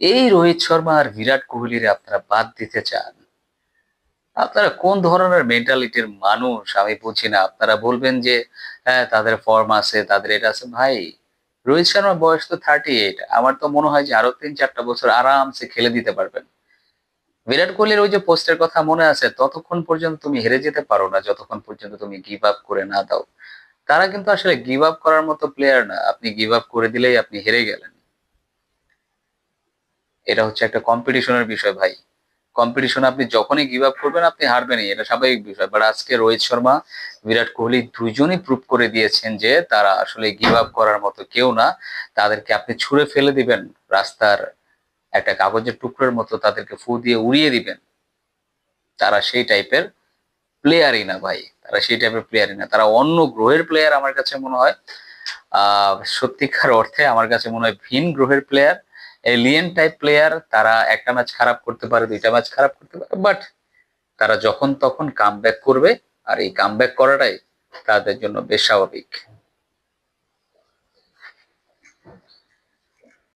এই রোহিত শর্মা আর বিরাট কোহলির আপনারা বাদ দিতে চান। আপনারা কোন ধরনের মেন্টালিটির মানুষ? আমি বুঝি না। আপনারা বলবেন যে হ্যাঁ তাদের ফর্ম আছে, তাদের এটা আছে। ভাই, রোহিত শর্মার বয়স তো থার্টি এইট আমার তো মনে হয় যে আরও তিন চারটা বছর আরামসে খেলে দিতে পারবেন। বিরাট কোহলির ওই যে পোস্টের কথা মনে আছে, ততক্ষণ পর্যন্ত তুমি হেরে যেতে পারো না, যতক্ষণ পর্যন্ত তুমি গিভ আপ করে না দাও। তারা কিন্তু আসলে গিভ আপ করার মতো প্লেয়ার না। আপনি গিভ আপ করে দিলেই আপনি হেরে গেলেন। এটা হচ্ছে একটা কম্পিটিশনের বিষয় ভাই। কম্পিটিশন আপনি যখনই গিভ আপ করবেন, আপনি হারবেনই, এটা স্বাভাবিক বিষয়। বাট আজকে রোহিত শর্মা, বিরাট কোহলি দুজনই প্রুভ করে দিয়েছেন যে তারা আসলে গিভ আপ করার মতো কেউ না। তাদেরকে আপনি ছুঁড়ে ফেলে দিবেন, রাস্তার একটা কাগজের টুকরোর মতো তাদেরকে ফু দিয়ে উড়িয়ে দিবেন। তারা সেই টাইপের প্লেয়ারই না ভাই, তারা সেই টাইপের প্লেয়ারই না। তারা অন্য গ্রহের প্লেয়ার আমার কাছে মনে হয়। আহ, সত্যিকার অর্থে আমার কাছে মনে হয় ভিন গ্রহের প্লেয়ার এলিয়েন টাইপ প্লেয়ার তারা একটা ম্যাচ খারাপ করতে পারে, দুইটা ম্যাচ খারাপ করতে পারে বাট তারা যখন তখন কাম করবে, আর এই কাম করাটাই তাদের জন্য বেশ স্বাভাবিক